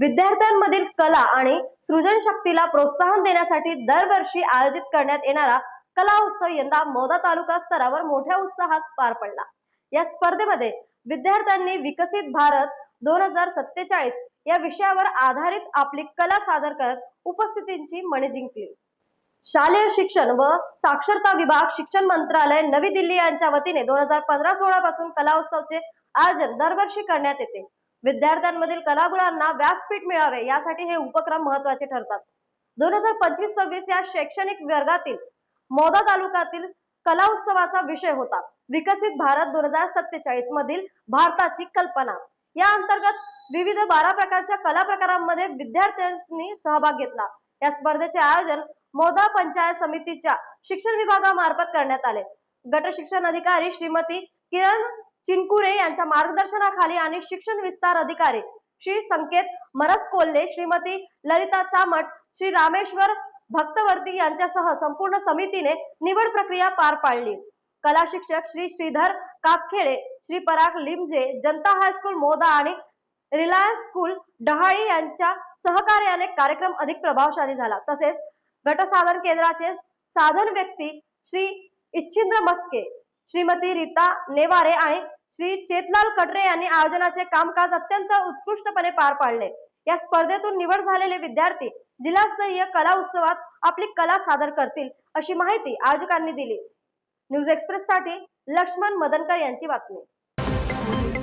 विद्यार्थ्यांमधील कला आणि सृजनशक्तीला प्रोत्साहन देण्यासाठी दरवर्षी आयोजित करण्यात येणारा कला उत्सव यंदा मोदा तालुका स्तरावर मोठ्या उत्साहात पार पडला. या स्पर्धेमध्ये विद्यार्थ्यांनी विकसित भारत दोन हजार सत्तेचाळीस या विषयावर आधारित आपली कला सादर करत उपस्थितींची मने जिंकली. शालेय शिक्षण व साक्षरता विभाग शिक्षण मंत्रालय नवी दिल्ली यांच्या वतीने दोन हजार पंधरा सोळा पासून कला उत्सवचे आयोजन दरवर्षी करण्यात येते. विद्यार्थ्यांमधील कलागुणांना व्यासपीठ मिळावे यासाठी हे उपक्रम महत्त्वाचे ठरतात. दोन हजार पंचवीस सव्वीस या शैक्षणिक वर्गातील मोदा तालुक्यातील कला उत्सवाचा विषय होता. विकसित भारत दोन हजार सत्तेचाळीस मधील भारताची कल्पना. या अंतर्गत विविध बारा प्रकारच्या कला प्रकारांमध्ये विद्यार्थ्यांनी सहभाग घेतला. या स्पर्धेचे आयोजन मोदा पंचायत समितीच्या शिक्षण विभागामार्फत करण्यात आले. गट शिक्षण अधिकारी श्रीमती किरण चिंकुरे यांच्या मार्गदर्शनाखाली आणि शिक्षण विस्तार अधिकारी श्री संकेत मरस कोल्हे श्रीमती ललिता चामट श्री रामेश्वर भक्तवर्ती यांच्यासह संपूर्ण समितीने निवड प्रक्रिया पार पाडली. कला शिक्षक श्री श्रीधर कापखेडे श्री पराग लिमजे जनता हायस्कूल मोदा आणि रिलायन्स स्कूल डहाळी यांच्या सहकार्याने कार्यक्रम अधिक प्रभावशाली झाला. तसेच गटसाधन केंद्राचे साधन व्यक्ती श्री इच्छिंद्र मस्के श्रीमती रीता नेवारे आणि श्री चेतलाल कटरे यांनी आयोजनाचे कामकाज अत्यंत उत्कृष्टपणे पार पाडले. या स्पर्धेतून निवड झालेले विद्यार्थी जिल्हास्तरीय कला उत्सवात आपली कला सादर करतील अशी माहिती आयोजकांनी दिली. न्यूज एक्सप्रेस साठी लक्ष्मण मदनकर यांची बातमी.